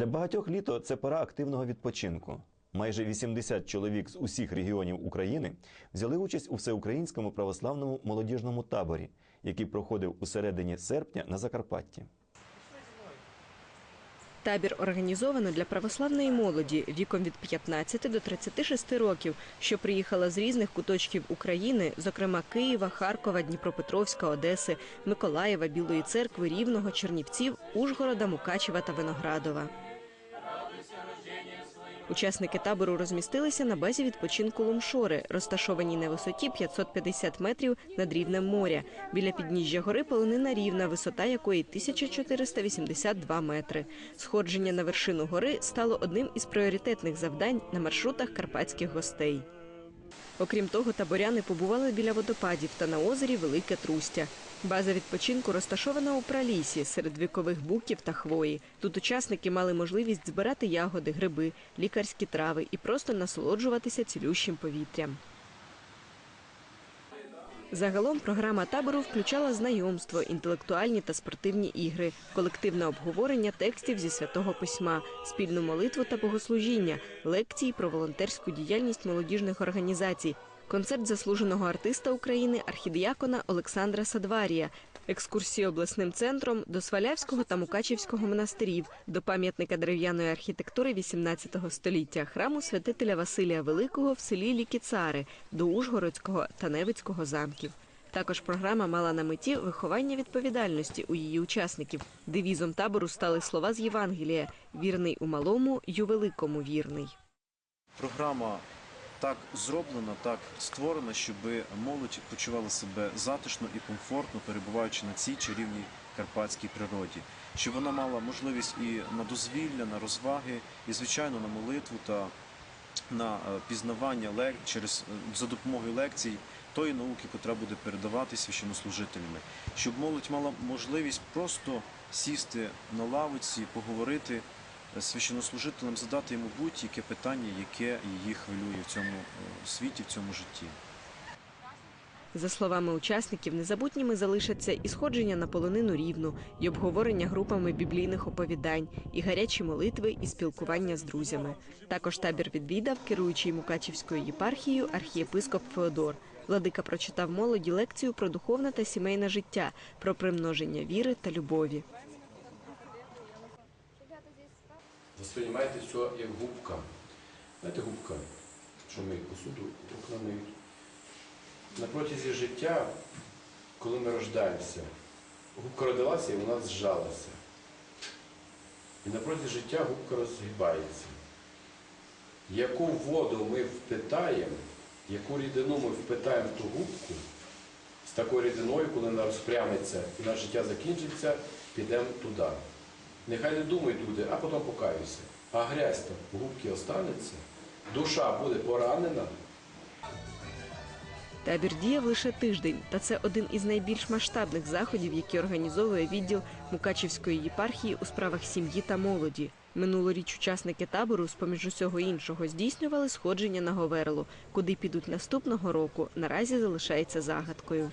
Для багатьох літо це пора активного відпочинку. Майже 80 чоловік з усіх регіонів України взяли участь у всеукраїнському православному молодіжному таборі, який проходив у середині серпня на Закарпатті. Табір організовано для православної молоді віком від 15 до 36 років, що приїхала з різних куточків України, зокрема Києва, Харкова, Дніпропетровська, Одеси, Миколаєва, Білої церкви, Рівного, Чернівців, Ужгорода, Мукачева та Виноградова. Учасники табору розмістилися на базі відпочинку Лумшори, розташованій на висоті 550 метрів над рівнем моря. Біля підніжжя гори полонина рівна, висота якої 1482 метри. Сходження на вершину гори стало одним із пріоритетних завдань на маршрутах карпатських гостей. Окрім того, таборяни побували біля водопадів та на озері Велике Трустя. База відпочинку розташована у пралісі серед вікових буків та хвої. Тут учасники мали можливість збирати ягоди, гриби, лікарські трави і просто насолоджуватися цілющим повітрям. Загалом програма табору включала знайомство, інтелектуальні та спортивні ігри, колективне обговорення текстів зі святого письма, спільну молитву та богослужіння, лекції про волонтерську діяльність молодіжних організацій, концерт заслуженого артиста України архідіякона Олександра Садварія, екскурсії обласним центром до Свалявського та Мукачівського монастирів, до пам'ятника дерев'яної архітектури XVIII століття, храму святителя Василія Великого в селі Лікіцари, до Ужгородського та Невицького замків. Також програма мала на меті виховання відповідальності у її учасників. Девізом табору стали слова з Євангелія: вірний у малому, у великому вірний. Програма так зроблена, так створена, щоб молодь почувала себе затишно і комфортно, перебуваючи на цій чарівній карпатській природі, щоб вона мала можливість і на дозвілля, на розваги, і звичайно на молитву та на е, пізнавання лек через е, за допомогою лекцій тої науки, котра буде передавати священнослужителями, щоб молодь мала можливість просто сісти на лавиці, поговорити з священнослужителем, задати йому будь-яке питання, яке її хвилює в цьому е, світі, в цьому житті. За словами учасників, незабутніми залишаться і сходження на полонину рівну, і обговорення групами біблійних оповідань, і гарячі молитви, і спілкування з друзями. Також табір відвідав керуючий Мукачівською єпархією архієпископ Феодор. Владика прочитав молоді лекцію про духовне та сімейне життя, про примноження віри та любові. Восприймайте все як губка. Знаєте, губка, що ми посуду миють. На протязі життя, коли ми рождаємося, губка родилася і вона зжалася. І на протязі життя губка розгибається. Яку воду ми впитаємо, яку рідину ми впитаємо в ту губку, з такою рідиною, коли вона розпрямиться і наше життя закінчиться, підемо туди. Нехай не думають люди, а потім покаюся. А грязь там в губці останеться, душа буде поранена. Табір діяв лише тиждень, та це один із найбільш масштабних заходів, які організовує відділ Мукачівської єпархії у справах сім'ї та молоді. Минулоріч учасники табору, з поміж усього іншого, здійснювали сходження на Говерлу. Куди підуть наступного року, наразі залишається загадкою.